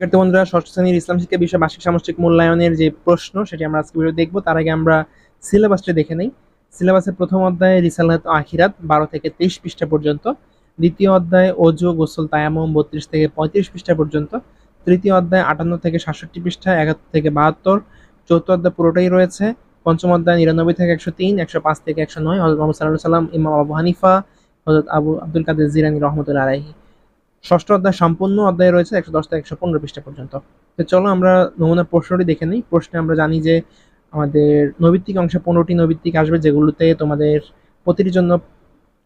শিক্ষার্থী বন্ধুরা ষষ্ঠ শ্রেণির ইসলাম শিক্ষা বিষয় বার্ষিক সামষ্টিক মূল্যায়নের যে প্রশ্ন, সেটি আমরা আজকে ভিডিও দেখব। তার আগে আমরা সিলেবাসটা দেখে নেই। সিলেবাসের প্রথম অধ্যায়ে, রিসালাত আখিরাত, বারো থেকে তেইশ পৃষ্ঠা পর্যন্ত। দ্বিতীয় অধ্যায়ে ওজু গোসল তায়ামম বত্রিশ থেকে পঁয়ত্রিশ পৃষ্ঠা পর্যন্ত। তৃতীয় অধ্যায়, আটান্ন থেকে সাতষট্টি পৃষ্ঠা, একাত্তর থেকে বাহাত্তর। চতুর্থ অধ্যায় পুরোটাই রয়েছে। পঞ্চম অধ্যায়, নিরানব্বই থেকে একশো তিন, একশো পাঁচ থেকে একশো নয় হজরত মোহাম্মদ সাল্লাহ সাল্লাম ইমাম আবু হানিফা হজরত আবু আব্দুল কাদের জিরানি রহমতুল্লাহ আলাহি ষষ্ঠ অধ্যায় সম্পূর্ণ অধ্যায় রয়েছে একশো দশ থেকে একশো পনেরো পৃষ্ঠা পর্যন্ত। তো চলো আমরা নমুনা প্রশ্নটি দেখে নিই। প্রশ্নে আমরা জানি যে আমাদের নৈবিত্তিক অংশে পনেরোটি নৈবিত্তিক আসবে, যেগুলোতে তোমাদের প্রতিটির জন্য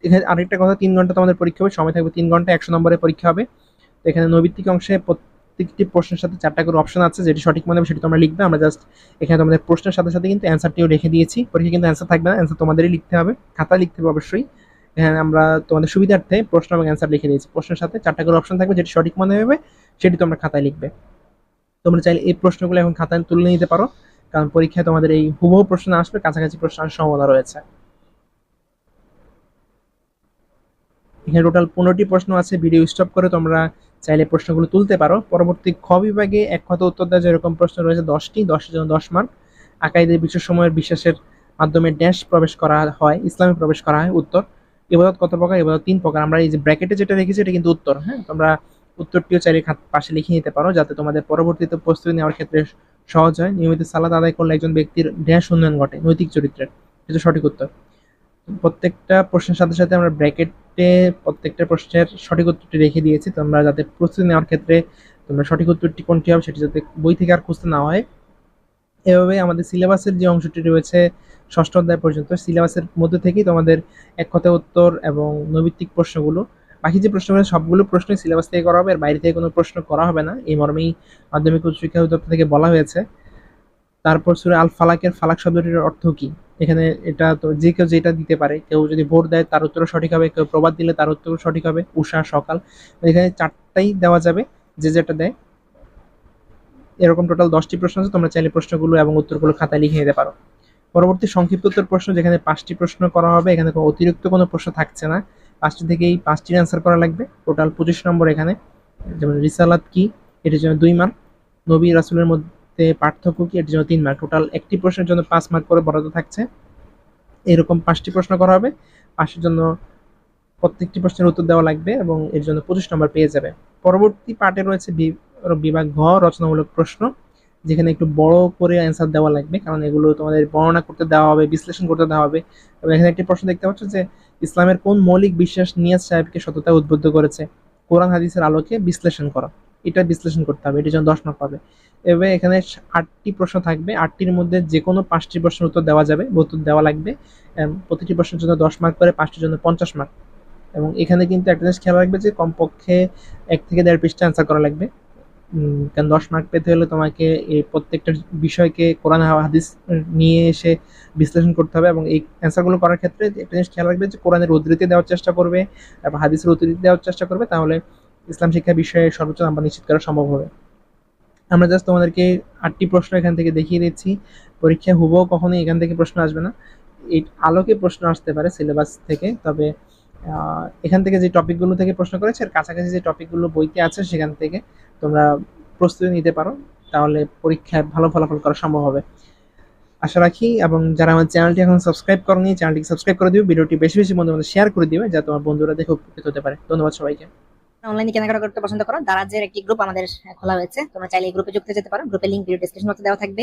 এখানে আরেকটা কথা, তিন ঘণ্টা তোমাদের পরীক্ষা হবে, সময় থাকবে তিন ঘণ্টা, একশো নম্বরের পরীক্ষা হবে। তো এখানে নৈবিত্তিক অংশে প্রত্যেকটি প্রশ্নের সাথে চারটা করে অপশন আছে, যেটি সঠিক মনে হবে সেটি তোমরা লিখবে। আমরা জাস্ট এখানে তোমাদের প্রশ্নের সাথে সাথে কিন্তু অ্যান্সারটিও রেখে দিয়েছি। পরীক্ষা কিন্তু অ্যান্সার থাকবে না অ্যান্সার তোমাদেরই লিখতে হবে। খাতা লিখতে হবে অবশ্যই। এখানে আমরা তোমাদের সুবিধার্থে প্রশ্ন এবং অ্যান্সার লিখে দিয়েছি। প্রশ্নের সাথে চারটা করে অপশন থাকবে, যেটি সঠিক মনে হবে, সেটি তোমরা খাতায় লিখবে। তোমরা চাইলে এই প্রশ্নগুলো এখন খাতায় তুলে নিতে পারো, কারণ পরীক্ষায় তোমাদের এই হুবহু প্রশ্ন আসবে, কাছাকাছি প্রশ্ন আসার সম্ভাবনা রয়েছে। এখানে টোটাল পনেরোটি প্রশ্ন আছে ভিডিও স্টপ করে তোমরা চাইলে প্রশ্নগুলো তুলতে পারো। পরবর্তী খ বিভাগে এক কথা উত্তর দেওয়া যেরকম প্রশ্ন রয়েছে, দশটি দশের জন্য দশ মার্ক আকাইদের বিশ্ব সময়ের বিশ্বাসের মাধ্যমে ড্যাশ প্রবেশ করা হয়, ইসলামে প্রবেশ করা হয় উত্তর। এবাদত কত প্রকার? এবাদত তিন প্রকার। আমরা এই যে ব্র্যাকেটে যেটা রেখেছি, এটা কিন্তু উত্তর হ্যাঁ? তোমরা উত্তরটিও চাইলে পাশে লিখে নিতে পারো, যাতে তোমাদের পরবর্তীতে প্রস্তুতি নেওয়ার ক্ষেত্রে সহজ হয়। নিয়মিত সালাদ আদায় করলে একজন ব্যক্তির ড্যাশ উন্নয়ন ঘটে, নৈতিক চরিত্রের। এটা সঠিক উত্তর। প্রত্যেকটা প্রশ্নের সাথে সাথে আমরা ব্র্যাকেটে প্রত্যেকটা প্রশ্নের সঠিক উত্তরটি রেখে দিয়েছি। তোমরা যাতে প্রস্তুতি নেওয়ার ক্ষেত্রে তোমরা সঠিক উত্তরটি কোনটি হবে সেটি যাতে বই থেকে আর খুঁজতে না হয়। এভাবে আমাদের সিলেবাসের যে অংশটি রয়েছে ষষ্ঠ অধ্যায় পর্যন্ত সিলেবাসের মধ্যে থেকেই তোমাদের এক কথায় উত্তর এবং নৈবিত্তিক প্রশ্নগুলো, বাকি যে প্রশ্নগুলো, সবগুলো প্রশ্নই সিলেবাস থেকে করা হবে আর বাইরে থেকে কোনো প্রশ্ন করা হবে না। এই মর্মেই মাধ্যমিক উচ্চ শিক্ষা অধিদপ্তর থেকে বলা হয়েছে। তারপর সুরে আল ফালাকের ফালাক শব্দটির অর্থ কি? এখানে এটা তো যে কেউ যেটা দিতে পারে, কেউ যদি ভোট দেয় তার উত্তর সঠিক হবে, কেউ প্রবাদ দিলে তার উত্তর সঠিক হবে, উষা সকাল। এখানে চারটাই দেওয়া যাবে, যে যেটা দেয় এরকম টোটাল দশটি প্রশ্ন আছে, তোমরা চাইলে প্রশ্নগুলো এবং উত্তরগুলো খাতায় লিখে নিতে পারো। পরবর্তী সংক্ষিপ্ত উত্তর প্রশ্ন, যেখানে পাঁচটি প্রশ্ন করা হবে, এখানে কোনো অতিরিক্ত কোনো প্রশ্ন থাকছে না। পাঁচটি থেকেই পাঁচটির অ্যান্সার করা লাগবে। টোটাল পঁচিশ নম্বর এখানে, যেমন রিসালাত কি, এটির জন্য দুই মার্ক নবী রাসুলের মধ্যে পার্থক্য কি, এটির জন্য তিন মার্ক টোটাল একটি প্রশ্নের জন্য পাঁচ মার্ক করে বরাদ্দ থাকছে। এরকম পাঁচটি প্রশ্ন করা হবে। পাঁচটির জন্য প্রত্যেকটি প্রশ্নের উত্তর দেওয়া লাগবে এবং এর জন্য পঁচিশ নম্বর পেয়ে যাবে। পরবর্তী পার্টে রয়েছে বিভাগ ঘ, রচনামূলক প্রশ্ন, যেখানে একটু বড় করে অ্যান্সার দেওয়া লাগবে, কারণ এগুলো তোমাদের বর্ণনা করতে দেওয়া হবে, বিশ্লেষণ করতে দেওয়া হবে। এবং এখানে একটি প্রশ্ন দেখতে পাচ্ছ যে, ইসলামের কোন মৌলিক বিশ্বাস নিয়াজ সাহেবকে সততা উদ্বুদ্ধ করেছে? কোরআন হাদিসের আলোকে বিশ্লেষণ করা। এটা বিশ্লেষণ করতে হবে এটির জন্য দশ মার্ক পাবে। এভাবে এখানে আটটি প্রশ্ন থাকবে, আটটির মধ্যে যে কোনো পাঁচটি প্রশ্নের উত্তর দেওয়া যাবে উত্তর দেওয়া লাগবে। প্রতিটি প্রশ্নের জন্য দশ মার্ক করে, পাঁচটির জন্য পঞ্চাশ মার্ক এবং এখানে কিন্তু একটা জিনিস খেয়াল রাখবে যে, কমপক্ষে এক থেকে দেড় পৃষ্ঠা অ্যান্সার করা লাগবে। কারণ দশ মার্ক পেতে হলে তোমাকে এই প্রত্যেকটা বিষয়কে কোরআন হাদিস নিয়ে এসে বিশ্লেষণ করতে হবে এবং এই অ্যান্সারগুলো করার ক্ষেত্রে একটা জিনিস খেয়াল রাখবে যে কোরআনের উদ্ধৃতি দেওয়ার চেষ্টা করবে এবং হাদিসের উদ্ধৃতি দেওয়ার চেষ্টা করবে, তাহলে ইসলাম শিক্ষা বিষয়ে সর্বোচ্চ নাম্বার নিশ্চিত করা সম্ভব হবে। আমরা জাস্ট তোমাদেরকে আটটি প্রশ্ন এখান থেকে দেখিয়ে দিচ্ছি। পরীক্ষায় হুবহু কখনোই এখান থেকে প্রশ্ন আসবে না। এই আলোকে প্রশ্ন আসতে পারে সিলেবাস থেকে, তবে এখান থেকে যে টপিকগুলো থেকে প্রশ্ন করেছে, এর কাছাকাছি যে টপিকগুলো বইতে আছে, সেখান থেকে তোমরা প্রস্তুতি নিতে পারো। তাহলে পরীক্ষায় ভালো ফলাফল করা সম্ভব হবে। আশা রাখি, এবং যারা আমার চ্যানেলটি এখন সাবস্ক্রাইব করেনি চ্যানেলটি সাবস্ক্রাইব করে দিও। ভিডিওটি বেশি বেশি বন্ধু মধ্যে শেয়ার করে দিবে যাতে তোমার বন্ধুরা দেখে উপকৃত হতে পারে। ধন্যবাদ সবাইকে। অনলাইনে কেনাকাটা করতে পছন্দ করো। দারাজের একটি গ্রুপ আমাদের খোলা হয়েছে। তোমরা চাইলে এই গ্রুপে যুক্ত যেতে পারো। গ্রুপের লিঙ্ক ভিডিও ডেসক্রিপশন বক্সে দেওয়া থাকবে।